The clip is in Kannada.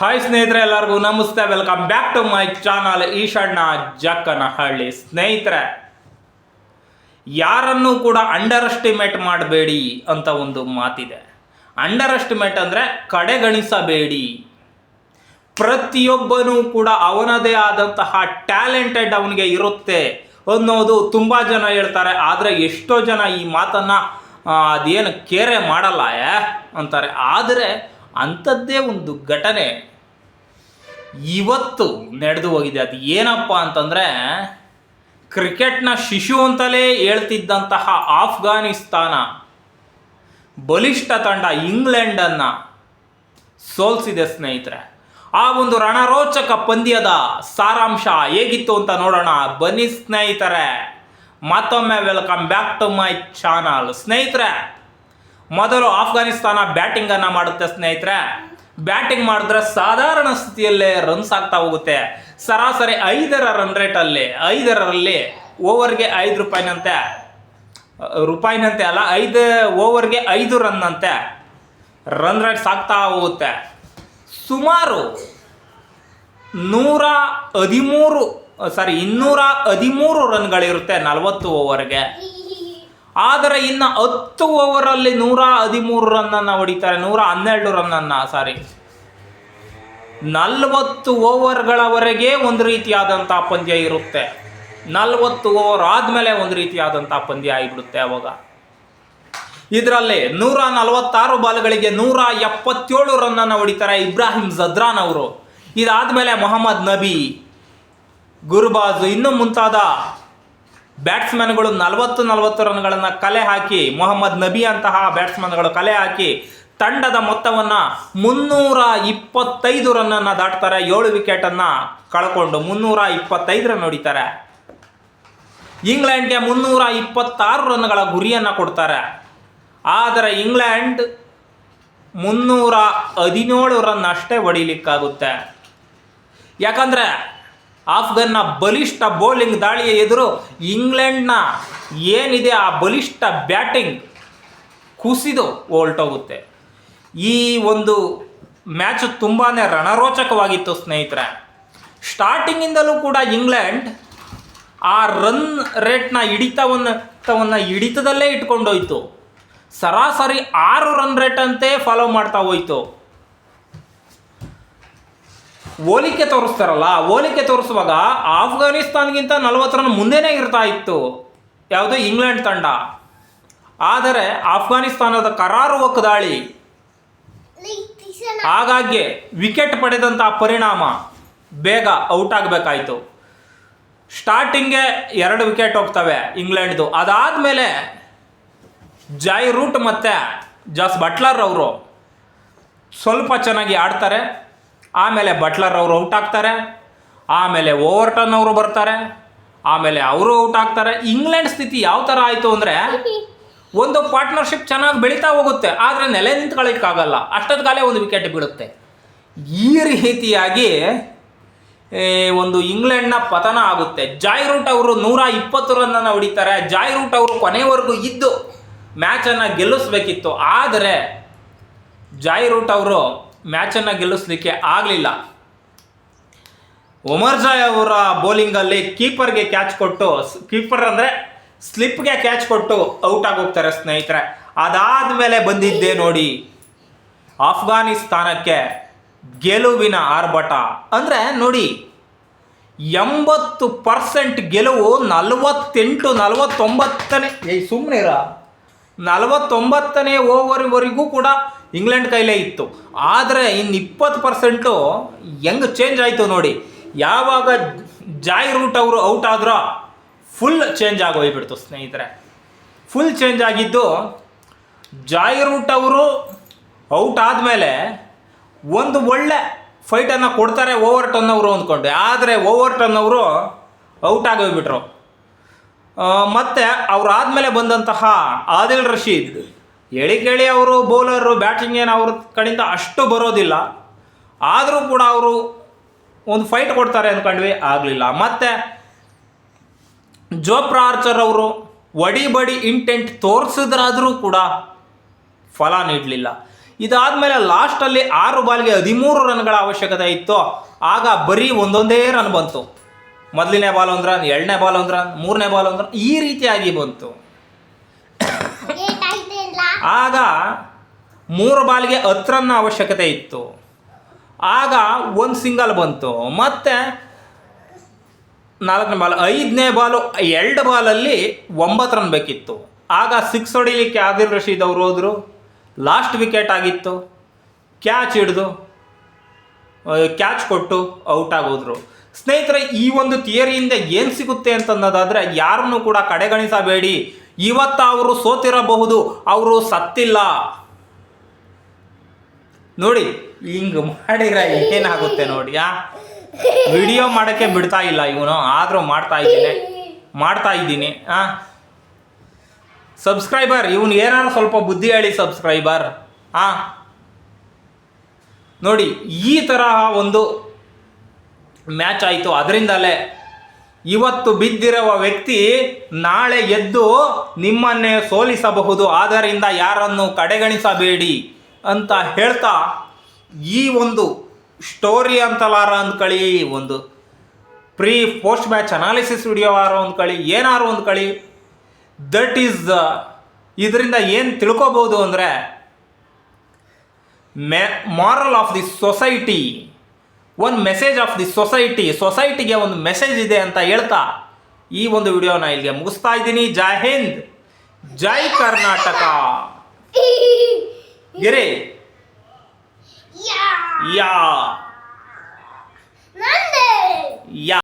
ಹಾಯ್ ಸ್ನೇಹಿತರೆ ಎಲ್ಲರಿಗೂ ನಮಸ್ತೆ welcome back to my channel Eshanna Jakkanahalli. ಸ್ನೇಹಿತರೆ, ಯಾರನ್ನು ಕೂಡ ಅಂಡರ್ ಎಸ್ಟಿಮೇಟ್ ಮಾಡಬೇಡಿ ಅಂತ ಒಂದು ಮಾತಿದೆ. ಅಂಡರ್ ಎಸ್ಟಿಮೇಟ್ ಅಂದರೆ ಕಡೆಗಣಿಸಬೇಡಿ. ಪ್ರತಿಯೊಬ್ಬನೂ ಕೂಡ ಅವನದೇ ಆದಂತಹ ಟ್ಯಾಲೆಂಟೆಡ್ ಅವನಿಗೆ ಇರುತ್ತೆ ಅನ್ನೋದು ತುಂಬ ಜನ ಹೇಳ್ತಾರೆ. ಆದರೆ ಎಷ್ಟೋ ಜನ ಈ ಮಾತನ್ನು ಅದೇನು ಕೇರೆ ಮಾಡಲ್ಲ ಅಂತಾರೆ. ಆದರೆ ಅಂಥದ್ದೇ ಒಂದು ಘಟನೆ ಇವತ್ತು ನಡೆದು ಹೋಗಿದೆ. ಅದು ಏನಪ್ಪ ಅಂತಂದರೆ, ಕ್ರಿಕೆಟ್ನ ಶಿಶು ಅಂತಲೇ ಹೇಳ್ತಿದ್ದಂತಹ ಆಫ್ಘಾನಿಸ್ತಾನ ಬಲಿಷ್ಠ ತಂಡ ಇಂಗ್ಲೆಂಡನ್ನು ಸೋಲ್ಸಿದೆ ಸ್ನೇಹಿತರೆ. ಆ ಒಂದು ರಣರೋಚಕ ಪಂದ್ಯದ ಸಾರಾಂಶ ಹೇಗಿತ್ತು ಅಂತ ನೋಡೋಣ. ಬನ್ನಿ ಸ್ನೇಹಿತರೆ, ಮತ್ತೊಮ್ಮೆ welcome back to my channel. ಸ್ನೇಹಿತರೆ ಮೊದಲು ಆಫ್ಘಾನಿಸ್ತಾನ ಬ್ಯಾಟಿಂಗನ್ನು ಮಾಡುತ್ತೆ ಸ್ನೇಹಿತರೆ. ಬ್ಯಾಟಿಂಗ್ ಮಾಡಿದ್ರೆ ಸಾಧಾರಣ ಸ್ಥಿತಿಯಲ್ಲೇ ರನ್ಸ್ ಆಗ್ತಾ ಹೋಗುತ್ತೆ. ಸರಾಸರಿ ಐದರ ರನ್ ರೇಟಲ್ಲಿ ಐದರಲ್ಲಿ ಓವರ್ಗೆ ಐದು ರೂಪಾಯಿನಂತೆ. ರೂಪಾಯಿನಂತೆ ಅಲ್ಲ, ಐದು ಓವರ್ಗೆ ಐದು ರನ್ ಅಂತೆ. ರನ್ ರೇಟ್ ಸಾಕ್ತಾ ಹೋಗುತ್ತೆ. ಸುಮಾರು ನೂರ ಹದಿಮೂರು ಸಾರಿ ಇನ್ನೂರ ಹದಿಮೂರು ರನ್ಗಳಿರುತ್ತೆ ನಲವತ್ತು ಓವರ್ಗೆ ಆದರೆ ಇನ್ನು ಹತ್ತು ಓವರಲ್ಲಿ ನೂರ ಹದಿಮೂರು ರನ್ನನ್ನು ಹೊಡಿತಾರೆ, ನೂರ ಹನ್ನೆರಡು ರನ್ನನ್ನು, ಸಾರಿ. ನಲವತ್ತು ಓವರ್ಗಳವರೆಗೆ ಒಂದು ರೀತಿಯಾದಂಥ ಪಂದ್ಯ ಇರುತ್ತೆ. ನಲವತ್ತು ಓವರ್ ಆದಮೇಲೆ ಒಂದು ರೀತಿಯಾದಂಥ ಪಂದ್ಯ ಆಗಿಬಿಡುತ್ತೆ ಅವಾಗ. ಇದರಲ್ಲಿ ನೂರ ನಲವತ್ತಾರು ಬಾಲ್ಗಳಿಗೆ ನೂರ ಎಪ್ಪತ್ತೇಳು ರನ್ನನ್ನು ಹೊಡಿತಾರೆ ಇಬ್ರಾಹಿಂ ಜದ್ರಾನ್ ಅವರು. ಇದಾದಮೇಲೆ ಮೊಹಮ್ಮದ್ ನಬಿ, ಗುರುಬಾಜು, ಇನ್ನೂ ಮುಂತಾದ ಬ್ಯಾಟ್ಸ್ಮನ್ಗಳು ನಲವತ್ತು ನಲವತ್ತು ರನ್ಗಳನ್ನು ಕಲೆ ಹಾಕಿ, ಮೊಹಮ್ಮದ್ ನಬಿ ಅಂತಹ ಬ್ಯಾಟ್ಸ್ಮನ್ಗಳು ಕಲೆ ಹಾಕಿ, ತಂಡದ ಮೊತ್ತವನ್ನು ಮುನ್ನೂರ ಇಪ್ಪತ್ತೈದು ರನ್ನನ್ನು ದಾಟ್ತಾರೆ, ಏಳು ವಿಕೆಟನ್ನು ಕಳ್ಕೊಂಡು ಮುನ್ನೂರ ಇಪ್ಪತ್ತೈದು ರನ್ ಹೊಡಿತಾರೆ. ಇಂಗ್ಲೆಂಡ್ಗೆ ಮುನ್ನೂರ ಇಪ್ಪತ್ತಾರು ರನ್ಗಳ ಗುರಿಯನ್ನು ಕೊಡ್ತಾರೆ. ಆದರೆ ಇಂಗ್ಲೆಂಡ್ ಮುನ್ನೂರ ಹದಿನೇಳು ರನ್ ಅಷ್ಟೇ ಹೊಡಿಲಿಕ್ಕಾಗುತ್ತೆ. ಯಾಕಂದರೆ ಆಫ್ಘನ್ನ ಬಲಿಷ್ಠ ಬೌಲಿಂಗ್ ದಾಳಿಯ ಎದುರು ಇಂಗ್ಲೆಂಡ್ನ ಏನಿದೆ ಆ ಬಲಿಷ್ಠ ಬ್ಯಾಟಿಂಗ್ ಕುಸಿದು ಹೊಲ್ಟೋಗುತ್ತೆ ಈ ಒಂದು ಮ್ಯಾಚ್ ತುಂಬಾ ರಣರೋಚಕವಾಗಿತ್ತು ಸ್ನೇಹಿತರೆ. ಸ್ಟಾರ್ಟಿಂಗಿಂದಲೂ ಕೂಡ ಇಂಗ್ಲೆಂಡ್ ಆ ರನ್ ರೇಟ್ನ ಹಿಡಿತವನ್ನು ತವನ್ನ ಹಿಡಿತದಲ್ಲೇ ಇಟ್ಕೊಂಡೋಯ್ತು ಸರಾಸರಿ ಆರು ರನ್ ರೇಟ್ ಅಂತೆ ಫಾಲೋ ಮಾಡ್ತಾ ಹೋಯ್ತು. ಹೋಲಿಕೆ ತೋರಿಸ್ತಾರಲ್ಲ ಹೋಲಿಕೆ ತೋರಿಸುವಾಗ ಆಫ್ಘಾನಿಸ್ತಾನ್ಗಿಂತ ನಲವತ್ತರನ್ನು ರನ್ ಮುಂದೆನೇ ಇರ್ತಾ ಇತ್ತು. ಯಾವುದು ಇಂಗ್ಲೆಂಡ್ ತಂಡ. ಆದರೆ ಆಫ್ಘಾನಿಸ್ತಾನದ ಕರಾರುವಕ್ ದಾಳಿ. ಹಾಗಾಗಿ ವಿಕೆಟ್ ಪಡೆದಂಥ ಪರಿಣಾಮ ಬೇಗ ಔಟ್ ಆಗಬೇಕಾಯಿತು. ಸ್ಟಾರ್ಟಿಂಗೆ ಎರಡು ವಿಕೆಟ್ ಹೋಗ್ತವೆ ಇಂಗ್ಲೆಂಡ್ದು. ಅದಾದಮೇಲೆ ಜಾಯ್ ರೂಟ್ ಮತ್ತು ಜಾಸ್ ಬಟ್ಲರ್ ಅವರು ಸ್ವಲ್ಪ ಚೆನ್ನಾಗಿ ಆಡ್ತಾರೆ. ಆಮೇಲೆ ಬಟ್ಲರ್ ಅವರು ಔಟ್ ಆಗ್ತಾರೆ, ಆಮೇಲೆ ಓವರ್ಟನ್ ಅವರು ಬರ್ತಾರೆ, ಆಮೇಲೆ ಅವರು ಔಟ್ ಆಗ್ತಾರೆ. ಇಂಗ್ಲೆಂಡ್ ಸ್ಥಿತಿ ಯಾವ ಥರ ಆಯಿತು ಅಂದರೆ ಒಂದು ಪಾರ್ಟ್ನರ್ಶಿಪ್ ಚೆನ್ನಾಗಿ ಬೆಳೀತಾ ಹೋಗುತ್ತೆ, ಆದರೆ ನೆಲೆ ನಿಂತ್ಕೊಳ್ಳೋಕ್ಕಾಗಲ್ಲ. ಅಷ್ಟೊತ್ತಿಗಾಲೇ ಒಂದು ವಿಕೆಟ್ ಬೀಳುತ್ತೆ. ಈ ರೀತಿಯಾಗಿ ಒಂದು ಇಂಗ್ಲೆಂಡ್ನ ಪತನ ಆಗುತ್ತೆ. ಜಾಯ್ ರೂಟ್ ಅವರು ನೂರ ಇಪ್ಪತ್ತು ರನ್ನನ್ನು ಹೊಡಿತಾರೆ. ಜಾಯ್ ರೂಟ್ ಅವರು ಕೊನೆವರೆಗೂ ಇದ್ದು ಮ್ಯಾಚನ್ನು ಗೆಲ್ಲಿಸ್ಬೇಕಿತ್ತು. ಆದರೆ ಜಾಯ್ ರೂಟ್ ಅವರು ಮ್ಯಾಚನ್ನು ಗೆಲ್ಲಿಸ್ಲಿಕ್ಕೆ ಆಗಲಿಲ್ಲ. ಒಮರ್ ಜಾಯ್ ಅವರ ಬೌಲಿಂಗಲ್ಲಿ ಕೀಪರ್ಗೆ ಕ್ಯಾಚ್ ಕೊಟ್ಟು ಕೀಪರ್ ಅಂದರೆ ಸ್ಲಿಪ್ಗೆ ಕ್ಯಾಚ್ ಕೊಟ್ಟು ಔಟ್ ಆಗೋಗ್ತಾರೆ ಸ್ನೇಹಿತರೆ. ಅದಾದಮೇಲೆ ಬಂದಿದ್ದೆ ನೋಡಿ, ಆಫ್ಘಾನಿಸ್ತಾನಕ್ಕೆ ಗೆಲುವಿನ ಆರ್ಭಟ. ಅಂದರೆ ನೋಡಿ, ಎಂಬತ್ತು ಪರ್ಸೆಂಟ್ ಗೆಲುವು ನಲವತ್ತೆಂಟು, ನಲವತ್ತೊಂಬತ್ತನೇ, ಏಯ್ ಇರ. ನಲವತ್ತೊಂಬತ್ತನೇ ಓವರ್ವರೆಗೂ ಕೂಡ ಇಂಗ್ಲೆಂಡ್ ಕೈಲೇ ಇತ್ತು. ಆದರೆ ಇನ್ನು ಇಪ್ಪತ್ತು ಪರ್ಸೆಂಟು ಹೆಂಗೆ ಚೇಂಜ್ ಆಯಿತು ನೋಡಿ, ಯಾವಾಗ ಜಾಯ್ ರೂಟ್ ಅವರು ಔಟ್ ಆದ್ರೋ ಫುಲ್ ಚೇಂಜ್ ಆಗೋಗ್ಬಿಡ್ತು ಸ್ನೇಹಿತರೆ. ಫುಲ್ ಚೇಂಜ್ ಆಗಿದ್ದು ಜಾಯ್ ರೂಟ್ ಅವರು ಔಟ್ ಆದಮೇಲೆ ಒಂದು ಒಳ್ಳೆ ಫೈಟನ್ನು ಕೊಡ್ತಾರೆ ಓವರ್ ಟನ್ ಅವರು ಅಂದ್ಕೊಂಡೆ. ಆದರೆ ಓವರ್ ಟನ್ ಅವರು ಔಟ್ ಆಗೋಗ್ಬಿಟ್ರು ಮತ್ತು ಅವರಾದಮೇಲೆ ಬಂದಂತಹ ಆದಿಲ್ ರಶೀದ್ ಎಳಿ ಕೇಳಿ ಅವರು ಬೌಲರು ಬ್ಯಾಟಿಂಗ್ ಏನು ಅವ್ರ ಕಡೆಯಿಂದ ಅಷ್ಟು ಬರೋದಿಲ್ಲ. ಆದರೂ ಕೂಡ ಅವರು ಒಂದು ಫೈಟ್ ಕೊಡ್ತಾರೆ ಅಂದ್ಕೊಂಡ್ವಿ ಆಗಲಿಲ್ಲ. ಮತ್ತು ಜೋಪ್ರಾ ಆರ್ಚರ್ ಅವರು ಒಡಿ ಬಡಿ ಇಂಟೆಂಟ್ ತೋರಿಸಿದ್ರಾದರೂ ಕೂಡ ಫಲ ನೀಡಲಿಲ್ಲ. ಇದಾದಮೇಲೆ ಲಾಸ್ಟಲ್ಲಿ ಆರು ಬಾಲ್ಗೆ ಹದಿಮೂರು ರನ್ಗಳ ಅವಶ್ಯಕತೆ ಇತ್ತು. ಆಗ ಬರೀ ಒಂದೊಂದೇ ರನ್ ಬಂತು. ಮೊದಲನೇ ಬಾಲ್ ಒಂದು ಎರಡನೇ ಬಾಲ್ ಒಂದು ರನ್ ಮೂರನೇ ಬಾಲ್ ಒಂದು ರನ್ ಈ ರೀತಿಯಾಗಿ ಬಂತು. ಆಗ ಮೂರು ಬಾಲ್ಗೆ ಹತ್ತು ಅವಶ್ಯಕತೆ ಇತ್ತು. ಆಗ ಒಂದು ಸಿಂಗಲ್ ಬಂತು. ಮತ್ತು ನಾಲ್ಕನೇ ಬಾಲ್, ಐದನೇ ಬಾಲು, ಎರಡು ಬಾಲಲ್ಲಿ ಒಂಬತ್ತು ರನ್ ಬೇಕಿತ್ತು. ಆಗ ಸಿಕ್ಸ್ ಹೊಡಿಲಿಕ್ಕೆ ಆದಿಲ್ ರಶೀದ್ ಅವರು ಹೋದರು. ಲಾಸ್ಟ್ ವಿಕೆಟ್ ಆಗಿತ್ತು. ಕ್ಯಾಚ್ ಹಿಡಿದು ಕ್ಯಾಚ್ ಕೊಟ್ಟು ಔಟ್ ಆಗೋದ್ರು. ಸ್ನೇಹಿತರೆ, ಈ ಒಂದು ಥಿಯರಿಯಿಂದ ಏನು ಸಿಗುತ್ತೆ ಅಂತನ್ನೋದಾದರೆ, ಯಾರನ್ನು ಕೂಡ ಕಡೆಗಣಿಸಬೇಡಿ. ಇವತ್ತು ಅವರು ಸೋತಿರಬಹುದು, ಅವರು ಸತ್ತಿಲ್ಲ. ನೋಡಿ, ಹಿಂಗೆ ಮಾಡಿದ್ರೆ ಏನಾಗುತ್ತೆ ನೋಡಿ, ಆ? ವಿಡಿಯೋ ಮಾಡೋಕ್ಕೆ ಬಿಡ್ತಾ ಇಲ್ಲ ಇವನು, ಆದರೂ ಮಾಡ್ತಾ ಇದ್ದೀನಿ ಮಾಡ್ತಾ ಇದ್ದೀನಿ, ಆ? ಸಬ್ಸ್ಕ್ರೈಬರ್, ಇವನು ಏನಾರು ಸ್ವಲ್ಪ ಬುದ್ಧಿ ಹೇಳಿ ಸಬ್ಸ್ಕ್ರೈಬರ್, ಆ? ನೋಡಿ, ಈ ತರಹ ಒಂದು ಮ್ಯಾಚ್ ಆಯಿತು, ಅದರಿಂದಲೇ ಇವತ್ತು ಬಿದ್ದಿರುವ ವ್ಯಕ್ತಿ ನಾಳೆ ಎದ್ದು ನಿಮ್ಮನ್ನೇ ಸೋಲಿಸಬಹುದು, ಆದ್ದರಿಂದ ಯಾರನ್ನು ಕಡೆಗಣಿಸಬೇಡಿ ಅಂತ ಹೇಳ್ತಾ ಈ ಒಂದು ಸ್ಟೋರಿ ಅಂತಲಾರ ಅಂದ್ಕೊಳ್ಳಿ ಒಂದು pre post match analysis video ಆರೋ ಅಂದ್ಕೊಳ್ಳಿ ಏನಾರು ಅಂದ್ಕೊಳ್ಳಿ ದಟ್ ಈಸ್ ಇದರಿಂದ ಏನು ತಿಳ್ಕೊಬೋದು ಅಂದರೆ, ಮೆ ಮಾರಲ್ ಆಫ್ ದಿ ಸೊಸೈಟಿ ಒಂದು ಮೆಸೇಜ್ ಆಫ್ ದಿ ಸೊಸೈಟಿ ಸೊಸೈಟಿಗೆ ಒಂದು ಮೆಸೇಜ್ ಇದೆ ಅಂತ ಹೇಳ್ತಾ ಈ ಒಂದು ವಿಡಿಯೋನ ಇಲ್ಲಿಗೆ ಮುಗಿಸ್ತಾ ಇದ್ದೀನಿ. ಜೈ ಹಿಂದ್. ಜೈ ಕರ್ನಾಟಕ. ಗಿರಿ. ಯಾ ಯಾ ಯಾ